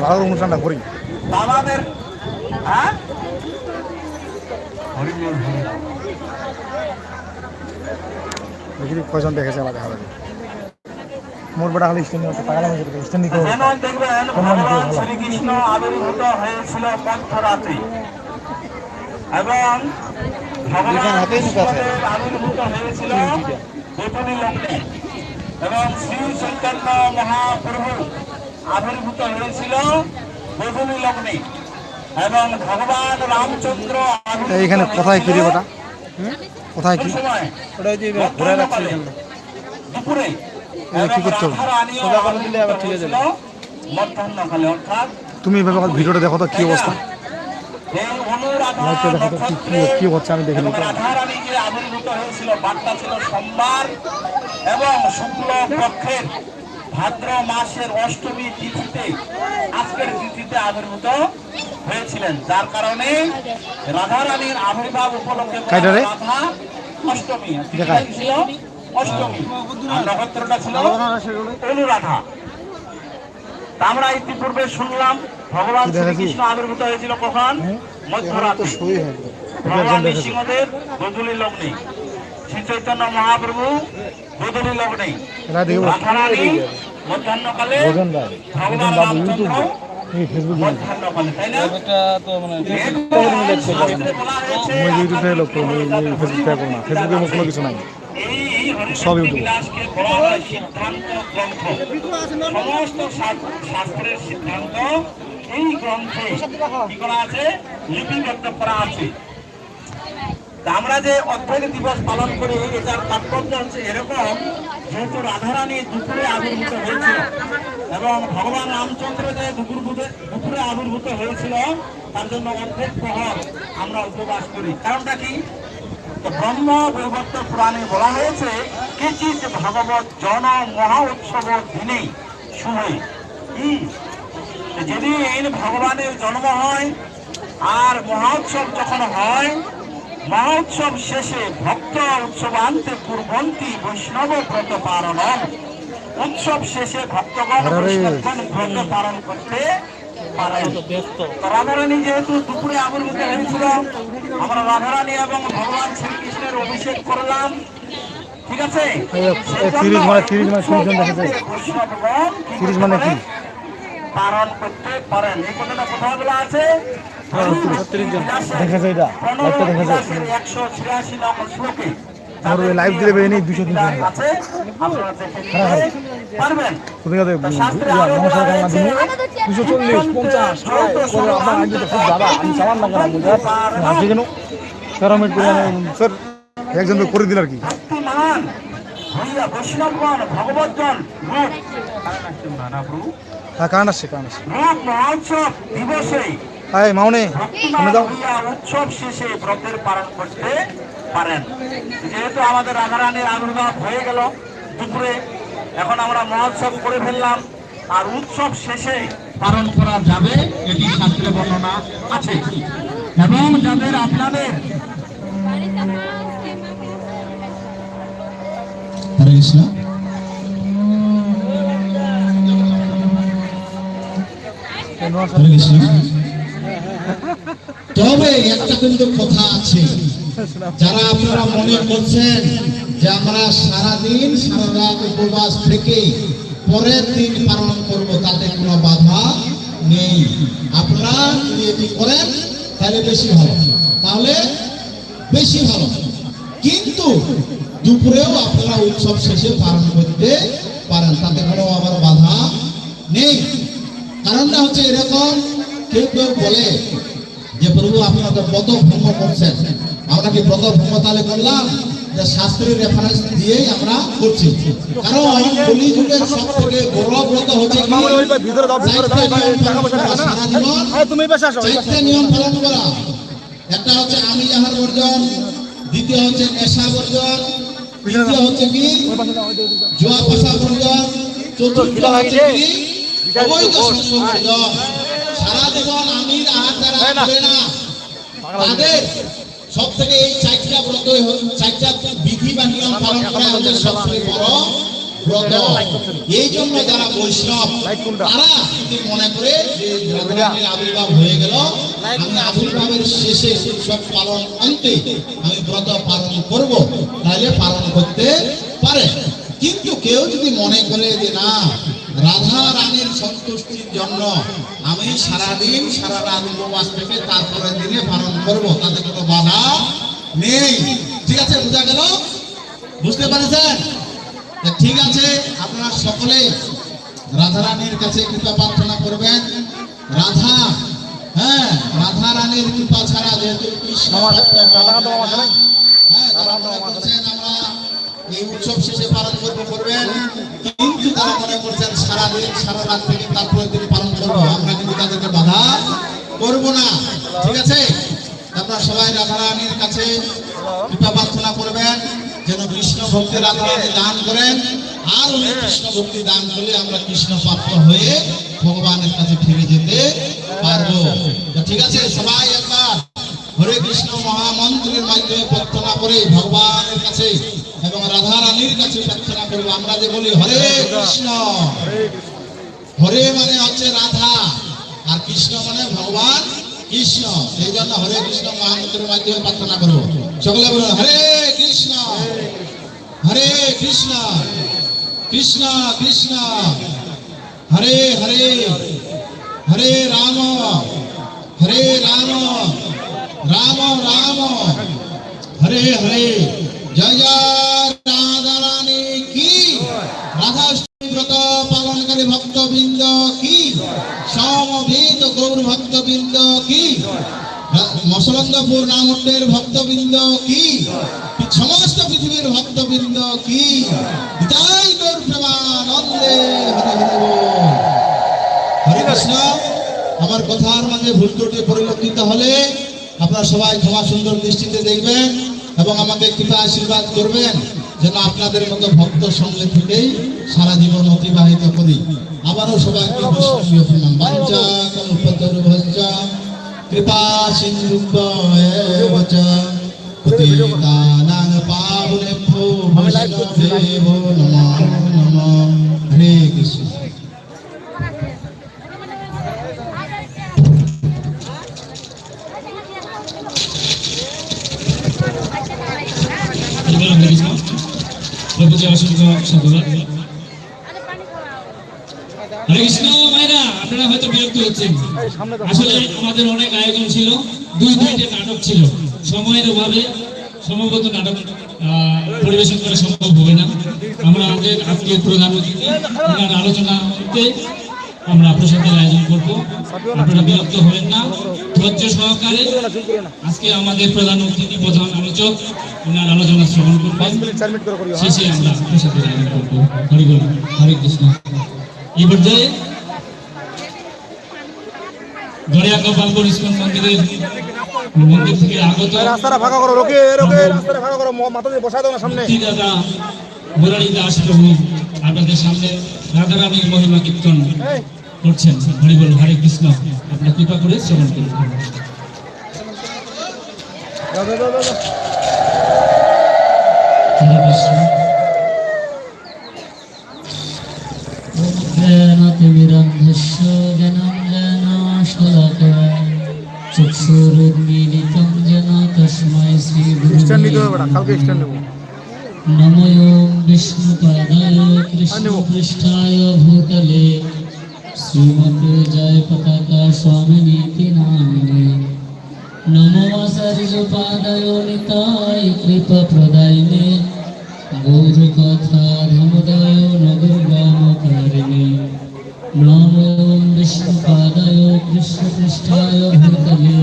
ভালো অনুষ্ঠানটা করি। বাবাদের হ্যাঁ? দেখি কয়জন দেখেছে আলাদা আলাদা মোর বেটা খালি স্ট্যান্ডিং আছে পাগলা হয়ে যাবে যেন দেখবেন ভগবান শ্রীকৃষ্ণ আবির্ভূত হয়েছিল মধ্যরাতে। এবং ভগবান আবির্ভূত হয়েছিল বেগুনি লগ্নে। এবং শ্রী চৈতন্য মহাপ্রভু আবির্ভূত হয়েছিল বেগুনি লগ্নে এবং ভগবান রামচন্দ্র এইখানে কোথায় কি ওটা? কোথায় কি? ওটা যে ঘুরে দুপুরে কি করতে হবে? সোজা করে দিলে আবার ঠিক আছে। মধ্যাহ্নকালে অর্থাৎ তুমি এভাবে ভিডিওটা দেখো তো কি অবস্থা এই অনুরাধা লাইভটা দেখো তো কি হচ্ছে আমি দেখে নিতে রাধারানী যে আবির্ভূত হয়েছিল বার্তা ছিল সোমবার এবং শুক্ল পক্ষের ভাদ্র মাসের অষ্টমী তিথিতে আজকের তিথিতে আবির্ভূত হয়েছিলেন যার কারণে রাধারানীর আবির্ভাব উপলক্ষে? হয় রাধা অষ্টমী ছিল অষ্টমী নক্ষত্রটা ছিল অনুরাধা আমরা ইতিপূর্বে শুনলাম ভগবান? শ্রীকৃষ্ণ আবির্ভূত হয়েছিল কখন? হয়ে? ভগবান গোধূলি লগ্নে। শ্রী চৈতন্য মহাপ্রভু গোধূলি লগ্নে। রাধারানী মধ্যাহ্নকালে ভগবান রামচন্দ্র এই ফেসবুক। তো মানে ফেসবুক কোনো কিছু নাই। সব ইউটিউবে। সমস্ত শাস্ত্রের সিদ্ধান্ত এই গ্রন্থে কি করা আছে? লিপিবদ্ধ করা আছে। আমরা যে অধ্যয়ন দিবস পালন করি, এটার তাৎপর্য হচ্ছে এরকম, যেহেতু রাধারানী দুপুরে আবির্ভূত হয়েছিল এবং ভগবান রামচন্দ্র যে দুপুর দুপুরে আবির্ভূত হয়েছিল, তার জন্য অর্ধেক প্রহর আমরা উপবাস করি। কারণটা কি? ব্রহ্ম বৈবর্ত পুরাণে বলা হয়েছে কেচিত ভগবত জন মহা উৎসব দিনে শুভে যেদিন ভগবানের জন্ম হয় আর মহোৎসব যখন হয় মহোৎসব শেষে ভক্ত উৎসবান্তে পূর্বন্তী বৈষ্ণব ব্রত পালন উৎসব শেষে ভক্তগণ। বৈষ্ণবগণ ব্রত পালন করতে পারেন। রাধারানী যেহেতু দুপুরে আবির্ভূত হয়েছিল আমরা রাধারানী এবং ভগবান শ্রীকৃষ্ণের অভিষেক করলাম। ঠিক আছে? তিরিশ মানে তিরিশ মানে শুনছেন দেখেছে বৈষ্ণবগণ কি তিরিশ মানে কি? পালন করতে পারেন। এই কথাটা আছে? দেখেছে এটা। একশো ছিয়াশি নম্বর শ্লোকে। ওই লাইভ দিলে নেই দুশো তিনশো টাকা আছে আপনারা দেখে হ্যাঁ, হ্যাঁ। পারবেন তুমি নমস্কার হয়েছে, মাধ্যমে দুশো চল্লিশ পঞ্চাশ। ষাট করে আপনার আগে তো খুব দাদা আমি চালান না কেন আসছে কেন করে আমি স্যার একজন তো করে দিল আর কি বৈষ্ণবগণ ভগবতগণ হ্যাঁ কারণ আসছে কারণ আসছে মহোৎসব দিবসে হাই মাউনে উৎসব শেষে ব্রতের পালন করতে পারেন। যেহেতু আমাদের রাধারানীর আবির্ভাব হয়ে গেল দুপুরে, এখন আমরা মহোৎসব করে ফেললাম, আর উৎসব শেষে পালন করা যাবে, এটি শাস্ত্রে বর্ণনা আছে। এবং যাদের আপনাদের তবে একটা কিন্তু কথা আছে। যারা আপনারা মনে করছেন যে আমরা সারাদিন, সারা রাত উপবাস থেকে পরের দিন পালন করব, তাতে কোনো বাধা নেই। আপনারা যদি এটি করেন, তাহলে বেশি ভালো। তাহলে বেশি ভালো। কিন্তু দুপুরেও আপনারা উৎসব শেষে পালন করতে পারেন, তাতে কোনো আবার বাধা নেই। কারণটা হচ্ছে এরকম, কেউ কেউ বলে যে, প্রভু, আপনারা তো ব্রত ভঙ্গ করছেন। আমরা কি ভঙ্গ তাহলে করলাম যে শাস্ত্রের রেফারেন্স দিয়েই আমরা করছি। কারণ কলি যুগের সব থেকে বড় ব্রত হচ্ছে নিয়ম পালন করা, আরে একটা হচ্ছে আমি যাহার বর্জন দ্বিতীয় হচ্ছে নেশা বর্জন তৃতীয় হচ্ছে কি জুয়া পাশা বর্জন চতুর্থ হচ্ছে কি অবৈধ সারা জীবন আমির আহার যারা না। তাদের সব থেকে এই চারটা ব্রত চারটা বিধি বা নিয়ম পালন করা হচ্ছে সবচেয়ে বড় ব্রত। এই জন্য যারা বৈষ্ণব তারা যদি মনে করে যে আবির্ভাব হয়ে গেল। আমি আবির্ভাবের শেষে সব পালন অন্তে আমি ব্রত পালন করব তাহলে পালন করতে পারে। কিন্তু কেউ যদি মনে করে যে না রাধা রানীর সন্তুষ্টির জন্য আমি সারাদিন সারা রাত উপবাস থেকে তারপরের দিনে পালন করব। তাতে কোনো বাধা নেই। ঠিক আছে বোঝা গেল? বুঝতে পারছেন? ঠিক আছে আপনারা সকলে রাধা রানীর কাছে কৃপা প্রার্থনা করবেন। রাধা হ্যাঁ রাধা রানীর কৃপা ছাড়া যেহেতু? হ্যাঁ আমরা এই উৎসব শেষে পালন করব, করবেন? কিন্তু তারা মনে করছেন সারাদিন, সারা রাত থেকে তারপরে দিন পালন করব, আমরা কিন্তু তাদেরকে বাধা করব না। ঠিক আছে? আপনারা সবাই রাধা রানীর কাছে কৃপা প্রার্থনা করবেন, যেন কৃষ্ণ ভক্তি রাধা রানী দান করেন। আর উনি কৃষ্ণ ভক্তি দান করলে আমরা কৃষ্ণ প্রাপ্ত হয়ে ভগবানের কাছে ফিরে যেতে পারব। ঠিক আছে, সবাই একবার হরে কৃষ্ণ মহামন্ত্রের মাধ্যমে প্রার্থনা করে ভগবানের কাছে এবং রাধা রানীর কাছে প্রার্থনা করব। আমরা যে বলি হরে কৃষ্ণ। হরে মানে হচ্ছে রাধা, আর কৃষ্ণ মানে ভগবান কৃষ্ণ। সেই জন্য হরে কৃষ্ণ মহামন্ত্রের মাধ্যমে প্রার্থনা করব। সকলে বলুন, হরে কৃষ্ণ হরে কৃষ্ণ কৃষ্ণ কৃষ্ণ, হরে হরে হরে রাম হরে রাম। রাম রাম। হরে হরে। জয় জয়। রাধা রানী কি? রাধাষ্টমী ব্রত পালনকারী ভক্তবৃন্দ কি? সমবেত গৌর ভক্তবৃন্দ কি? মসলন্দপুর রামণ্ডের ভক্তবৃন্দ কি? সমস্ত পৃথিবীর ভক্তবৃন্দ কি? তাই গৌর প্রেমানন্দে। হরে কৃষ্ণ। আমার কথার মাঝে ভুল ত্রুটি পরিলক্ষিত হলে আপনারা সবাই ক্ষমা সুন্দর দৃষ্টিতে দেখবেন এবং আমাকে কৃপা আশীর্বাদ করবেন যেন আপনাদের মতো ভক্ত সঙ্গে থেকেই সারা জীবন অতিবাহিত করি। আবারও সবাইকে কল্পতরুভশ্চ কৃপা নমো নমো। হরে কৃষ্ণ। হরে কৃষ্ণ প্রভুজি অসংখ্য সাধুবাদ হরে কৃষ্ণ হচ্ছেন আসলে আমাদের অনেক আয়োজন ছিল দুই দুইটা নাটক ছিল সময়ের অভাবে সম্ভবত নাটক পরিবেশন করা সম্ভব হবে না আমরা আমাদের আজকের প্রধান আলোচনাতে আমরা প্রসাদের আয়োজন করব। আপনারা বিরক্ত হবেন না। ধৈর্য সহকারে আজকে আমাদের প্রধান অতিথি প্রধান আলোচক ওনার আলোচনা শ্রবণ করবেন। হ্যাঁ? শেষে আমরা প্রসাদের আয়োজন করব। হরি বল হরে কৃষ্ণ। এই পর্যায়ে গড়িয়া গোপালপুর ইস্কন মন্দিরের মন্দির থেকে আগত রাস্তাটা ফাঁকা করো রোকে রোকে রাস্তাটা ফাঁকা করো মাথা দিয়ে বসাই দাও না সামনে। দাদা মুরারি দাস প্রভু আপনাদের সামনে রাধারানীর মহিমা কীর্তন। করছেন হরিবল হরে কৃষ্ণ। আপনার কৃপা করে শ্রবণ করুন। হরে কৃষ্ণ। জ্ঞানতিমিরন্ধস্য জ্ঞানম জ্ঞানশলাক ভূতলে। श्रीमते जय पताका स्वामिनीति नामिने नमो सर्जपादाय निताय कृपप्रदायिने गौरकथा धमदाय नगरग्रामकारिणे नमो विष्णुपादाय कृष्णपृष्ठाय भूतले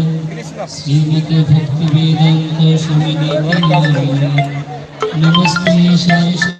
श्रीमते भक्तिवेदान्त स्वामिनीति नामिने नमस्ते सरस्वती देवी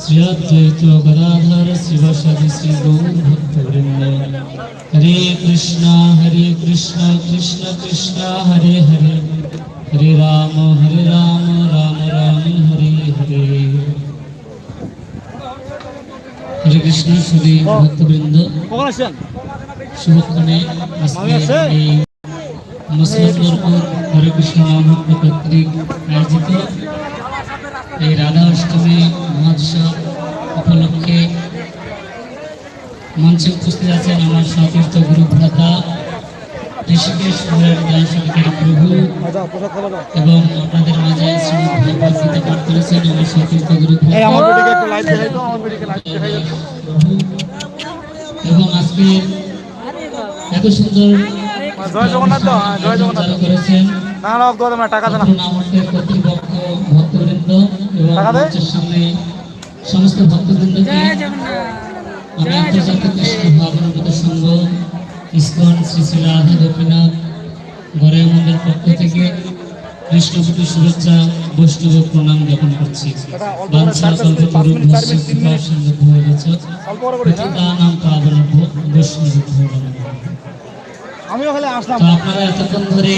শ্রী অদ্বৈত গদাধর শিবসাদি শ্রী গৌর ভক্তবৃন্দ হরে কৃষ্ণ হরে কৃষ্ণ কৃষ্ণ কৃষ্ণ হরে হরে হরে রাম হরে রাম রাম রাম হরে হরে হরে কৃষ্ণ শুধু ভক্তবৃন্দ শুভক্ষণে হরে কৃষ্ণ কর্তৃক আয়োজিত এই রাধা অষ্টমী মহোৎসব উপলক্ষে মঞ্চে উপস্থিত আছেন আমার সতীর্থ গুরু ভ্রাতা ঋষিকেশ প্রভু এবং আপনাদের মাঝে পাঠ করেছেন আমার সতীর্থ গুরু। এবং আজকে এত সুন্দর জয় জগন্নাথ হ্যাঁ, জয় জগন্নাথ। করেছেন না টাকা দেনা কর্তৃপক্ষ সামনে সমস্ত ভক্তবৃন্দকে আমি আন্তর্জাতিক কৃষ্ণ ভাবনাগত সংঘ ইস্কন শ্রী শ্রী রাধা গোপীনাথ গড়ে মন্দির পক্ষ থেকে কৃষ্ণকুটি শুভেচ্ছা বৈষ্ণব প্রণাম জ্ঞাপন করছি। বাঞ্ছা কল্পতরু ভস্য কৃপা সিন্ধু হয়ে? গেছে নাম বৈষ্ণব আসলাম। আপনারা এতক্ষণ ধরে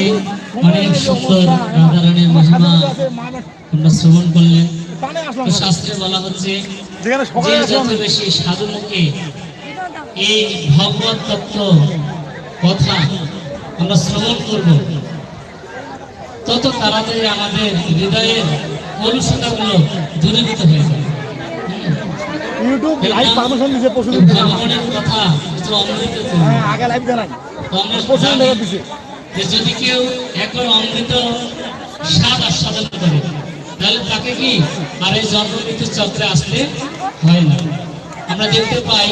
অনেক সুন্দর রাধারানীর মহিমা আপনারা শ্রবণ করলেন। শাস্ত্রে বলা হচ্ছে যে যত বেশি সাধু মুখে এই ভগবত তত্ত্ব কথা আমরা শ্রবণ করব তত তাড়াতাড়ি আমাদের হৃদয়ের কলুষতাগুলো দূরীভূত হয়ে যাবে। ইউটিউব লাইভ পারমিশন দিছে দিন ভগবানের কথা অমৃত হ্যাঁ আগে লাইভ জানাই। আমরা দিছে। যে যদি কেউ একবার অমৃত স্বাদ আস্বাদন করে তাহলে তাকে কি আর এই জন্ম মৃত্যুর চক্রে আসতে হয় না? আমরা দেখতে পাই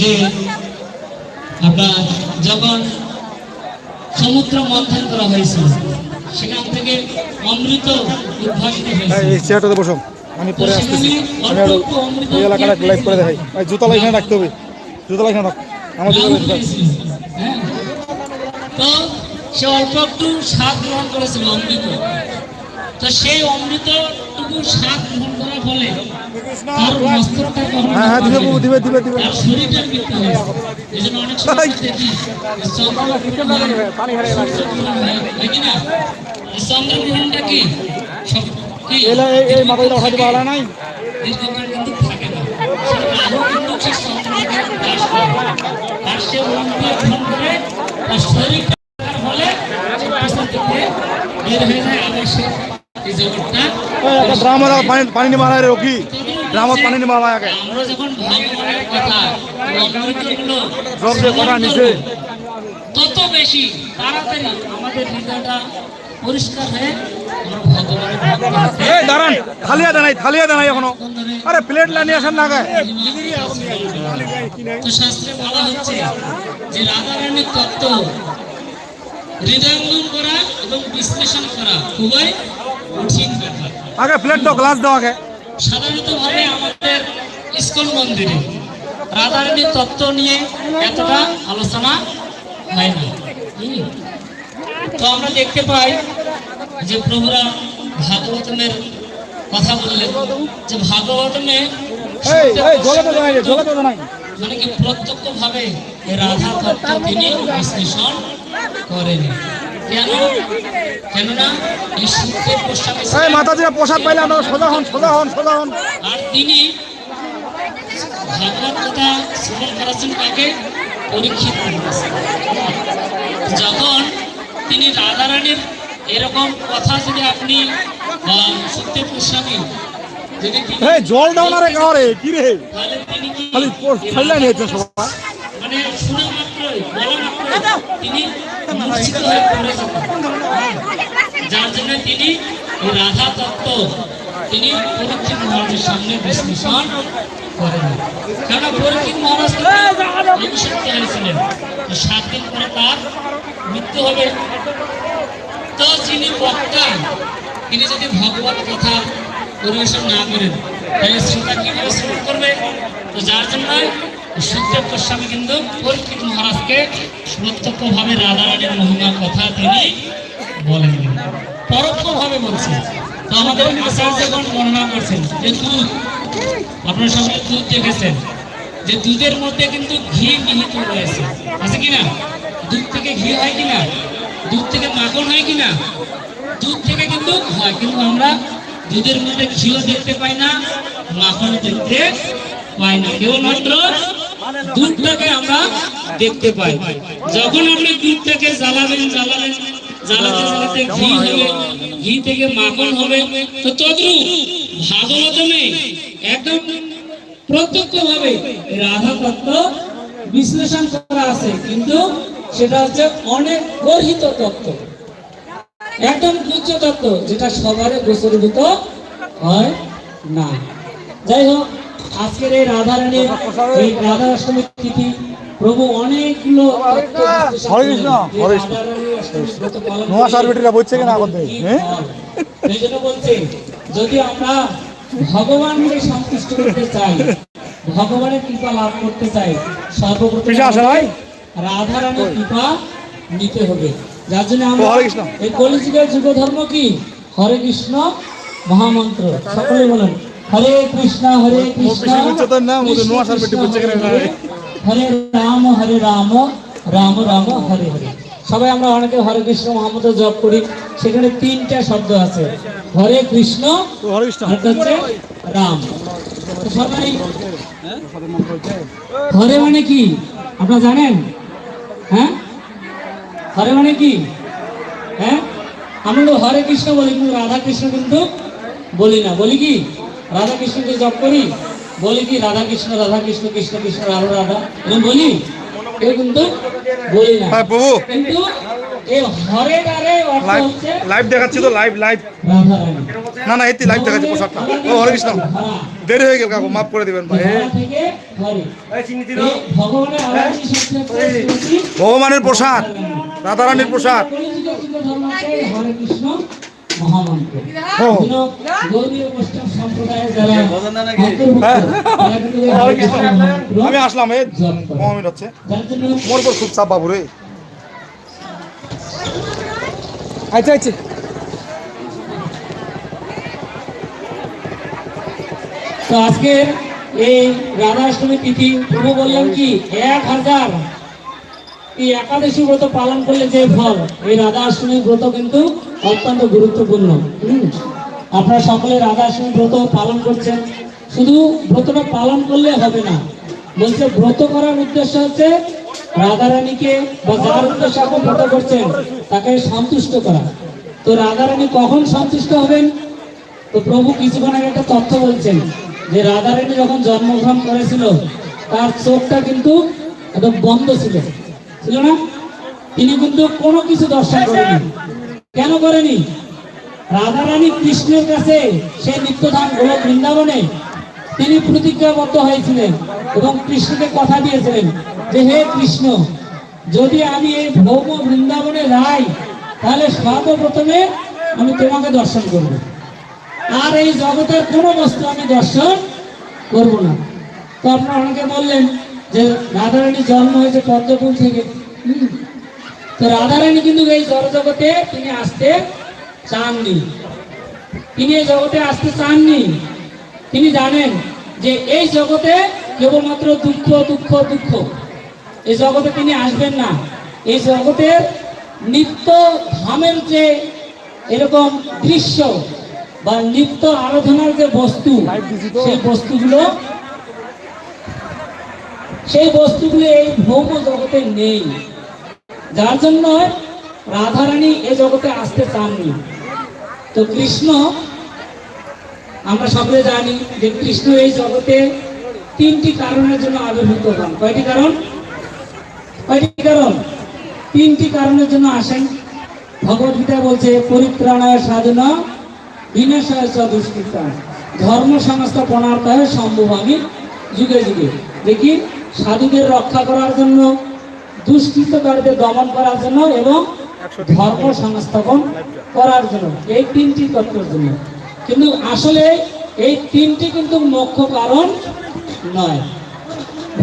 যে আপনার যখন সমুদ্র মন্থন করা হয়েছিল সেখান থেকে অমৃত উদ্ভাসিত বসো। আমি পরে আসতেছি। আমি আরও এই এলাকাটা লাইভ করে দেখাই। এই জুতা লাইখানে রাখতে হবে। জুতা লাইখানে রাখ। আমার হ্যাঁ। তো সে অল্প একটু স্বাদ গ্রহণ করেছিল অমৃত। তো সেই অমৃতটুকু স্বাদ গ্রহণ করার ফলে তার মস্তকটা হ্যাঁ হ্যাঁ দিবে বাবু, দিবে দিবে দিবে তার শরীরটা মৃত্যু হয়েছে এই জন্য অনেক সময় দেখি পানি না চন্দ্রগ্রহণটা কি? এলা এই নাই? আরও সে করে শরীরটা বের হয়ে এই জগৎটা এই একটা ড্রামে দাও পানি পানি মারা রে রকি ড্রামত পানি কথা অমৃতগুলো জল দিয়ে করা নিচে তত বেশি তাড়াতাড়ি আমাদের হৃদয়টা পরিষ্কার হয়ে এই দাঁড়ান থালিয়া দাঁড়াই থালিয়া দাঁড়াই এখনও। আরে প্লেট লাইনে আসেন না গায়ে তো শাস্ত্রে বলা হচ্ছে যে রাধারানীর তত্ত্ব হৃদয়ঙ্গম করা এবং বিশ্লেষণ করা খুবই আগে প্লেট দাও গ্লাস দাও আগে। সাধারণত ভাবে আমাদের ইস্কন মন্দিরে রাধারানীর তত্ত্ব নিয়ে এতটা আলোচনা হয় না। তো আমরা দেখতে পাই যে প্রভুরা ভাগবতমের কথা বললেন যে ভাগবতমে তো তো মানে কি প্রত্যক্ষ ভাবে রাধা তত্ত্ব তিনি বিশ্লেষণ করেন। দিয়ে প্রসাদ পাইলে আমরা সোজা হন সোজা হন সোজা হন। আর তিনি ভগবত কথা শ্রবণ করাচ্ছেন কাকে পরীক্ষিত যখন তিনি রাধারানীর এরকম কথা যদি আপনি আহ, গোস্বামী যদি জল দাও না রে কি রে? খালি সবাই। মানে শোনা মাত্রই বলা মাত্রই তিনি যার জন্য তিনি রাধা তত্ত্ব, তিনি পরীক্ষিত মহারাজের সামনে বিশ্লেষণ করেন। কেন পরীক্ষিত মহারাজ সাত দিন পরে তার মৃত্যু হবে। তো যিনি বক্তা, তিনি যদি ভগবত কথা পরিবেশন না করেন, তাহলে শ্রোতা কীভাবে শ্রবণ করবে? তো যার জন্য সুখদেব গোস্বামী কিন্তু পরীক্ষিত মহারাজকে প্রত্যক্ষভাবে রাধারানীর মহিমার কথা তিনি বলেন। বলেননি পরোক্ষভাবে বলছেন তো আমাদের আচার্যগণ বর্ণনা করছেন যে দুধ, আপনার সামনে দুধ দেখেছেন, যে দুধের মধ্যে কিন্তু ঘি নিহিত রয়েছে। আছে কিনা? দুধ থেকে ঘি হয় কিনা? দুধ থেকে মাখন হয় কিনা? দুধ থেকে কিন্তু হয়, কিন্তু আমরা দুধের মধ্যে ঘিও দেখতে পাই না, মাখন দেখতে পাই না। কেবলমাত্র দুধটাকে আমরা দেখতে পাই। যখন আপনি দুধটাকে জ্বালাবেন জ্বালাবেন জ্বালাতে জ্বালাতে ঘি হবে ঘি থেকে মাখন হবে। তো তদ্রুপ ভাগবতমে একদম প্রত্যক্ষভাবে রাধা তত্ত্ব বিশ্লেষণ করা আছে। কিন্তু সেটা হচ্ছে অনেক গর্হিত তত্ত্ব। একদম উচ্চ তত্ত্ব যেটা সবারে গোচরীভূত হয় না। যাই হোক আজকের এই রাধারানীর এই রাধা অষ্টমীর তিথি প্রভু অনেকগুলো নোয়া বলছে কিনা এখন যদি আমরা ভগবানকে সন্তুষ্ট করতে চাই ভগবানের কৃপা লাভ করতে চাই সর্বপ্রথম রাধা রানীর কৃপা নিতে হবে। যার জন্য আমরা এই কলিযুগের যুগ ধর্ম কি? হরে কৃষ্ণ মহামন্ত্র। সকলে বলেন। হরে কৃষ্ণ হরে কৃষ্ণ হরে রাম হরে রাম রাম রাম হরে হরে। সবাই আমরা অনেকে হরে কৃষ্ণ মহামন্ত্র জপ করি। সেখানে তিনটা শব্দ আছে। হরে কৃষ্ণ হচ্ছে রাম। সবাই হরে মানে কি? আপনারা জানেন? হ্যাঁ? হরে মানে কি? হ্যাঁ? আমরা হরে কৃষ্ণ বলি কিন্তু রাধা কৃষ্ণ কিন্তু বলি না। বলি কি? রাধা কৃষ্ণকে জপ করি বলি কি রাধা কৃষ্ণ রাধা কৃষ্ণ কৃষ্ণ কৃষ্ণ রাধা রাধা। এরকম বলি কেউ কিন্তু বলি না। হ্যাঁ প্রভু। কিন্তু এই হরে দ্বারে অর্থ লাইভ হচ্ছে লাইভ দেখাচ্ছি তো লাইভ লাইভ না না এতে লাইভ দেখাচ্ছি পোশাকটা ও হরে কৃষ্ণ। হ্যাঁ। দেরি হয়ে গেল কাকু মাফ করে দিবেন ভাই। ধরা থেকে হরে। এই ভগবানের প্রসাদ রাধারানীর প্রসাদ। হরে কৃষ্ণ। মহামন্ত্র। গৌরীয় বৈষ্ণব সম্প্রদায়ের যারা অন্তর্ভুক্ত, হ্যাঁ। মহামন্ত্র আমি আসলাম এই। মহামিট হচ্ছে। মোর পর খুব চাপ বাবু রে আচ্ছা আচ্ছা তো আজকের এই রাধাষ্টমী তিথি প্রভু বললেন কি? এক হাজার। এই একাদশী ব্রত পালন করলে যে ফল এই রাধা অষ্টমী ব্রত কিন্তু অত্যন্ত গুরুত্বপূর্ণ। আপনারা সকলে রাধা অষ্টমী ব্রত পালন করছেন। শুধু ব্রতটা পালন করলে হবে না। বলছে ব্রত করার উদ্দেশ্য হচ্ছে রাধারানীকে বা যার উদ্দেশ্যে ব্রত করছেন, তাকে সন্তুষ্ট করা। তো রাধারানী কখন সন্তুষ্ট হবেন? তো প্রভু কিছুক্ষণ আগে একটা তথ্য বলছেন যে রাধারানী যখন জন্মগ্রহণ করেছিল, তার চোখটা কিন্তু একদম বন্ধ ছিল। ছিল না? তিনি কিন্তু কোনো কিছু দর্শন করেনি কেন করেনি? রাধারানী কৃষ্ণের কাছে সেই নিত্যধাম গোলক বৃন্দাবনে তিনি প্রতিজ্ঞাবদ্ধ হয়েছিলেন এবং কৃষ্ণকে কথা দিয়েছিলেন যে, হে কৃষ্ণ, যদি আমি এই ভৌম বৃন্দাবনে যাই, তাহলে সর্বপ্রথমে আমি তোমাকে দর্শন করব। আর এই জগতের কোনো বস্তু আমি দর্শন করব না। তো আপনারা অনেকে বললেন যে, রাধারানীর জন্ম হয়েছে পদ্মফুল থেকে। তো রাধারানী কিন্তু এই জগতে তিনি আসতে চাননি। তিনি এই জগতে আসতে চাননি। তিনি জানেন যে এই জগতে কেবলমাত্র দুঃখ দুঃখ দুঃখ। এই জগতে তিনি আসবেন না। এই জগতের নিত্য ধামের যে এরকম দৃশ্য বা নিত্য আরাধনার যে বস্তু, সেই বস্তুগুলো সেই বস্তুগুলো এই ভৌম জগতে নেই। যার জন্য রাধারানী এ জগতে আসতে চাননি। তো কৃষ্ণ, আমরা সকলে জানি যে কৃষ্ণ এই জগতে তিনটি কারণের জন্য আবির্ভূত হন। কয়টি কারণ? কয়টি কারণ? তিনটি কারণের জন্য আসেন। ভগবদ্গীতা বলছে, পরিত্রাণায় সাধনা, বিনাশায় চ দুষ্কৃতা। ধর্ম সংস্থাপনার্থায় আমি যুগে যুগে। দেখি, সাধুদের রক্ষা করার জন্য দুষ্কৃতকারীদের দমন করার জন্য এবং ধর্ম সংস্থাপন করার জন্য। এই তিনটি তত্ত্বের জন্য। কিন্তু আসলে এই তিনটি কিন্তু মুখ্য কারণ নয়।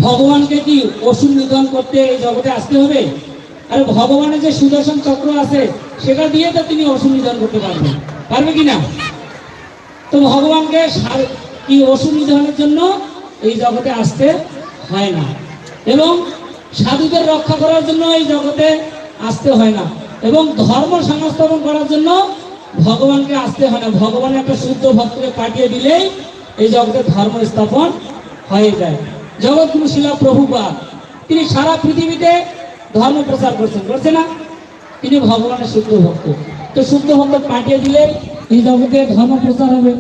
ভগবানকে কি অসুর নিধন করতে এই জগতে আসতে হবে? আর ভগবানের যে সুদর্শন চক্র আছে সেটা দিয়ে তো তিনি অসুর নিধন করতে পারবেন পারবে কি না? তো ভগবানকে কি ওষুধ নিধনের জন্য এই জগতে আসতে হয় না। এবং সাধুদের রক্ষা করার জন্য এই জগতে আসতে হয় না। এবং ধর্ম সংস্থাপন করার জন্য ভগবানকে আসতে হয় না। ভগবান একটা শুদ্ধ ভক্তকে পাঠিয়ে দিলেই এই জগতে ধর্ম স্থাপন হয়ে যায়। জগৎগুরু শিলা প্রভুপাদ, তিনি সারা পৃথিবীতে ধর্ম প্রচার করছেন। করছে না, তিনি ভগবানের শুদ্ধ ভক্ত। তো শুদ্ধ ভক্ত পাঠিয়ে দিলে এই জগতে ধর্ম প্রচার হবে।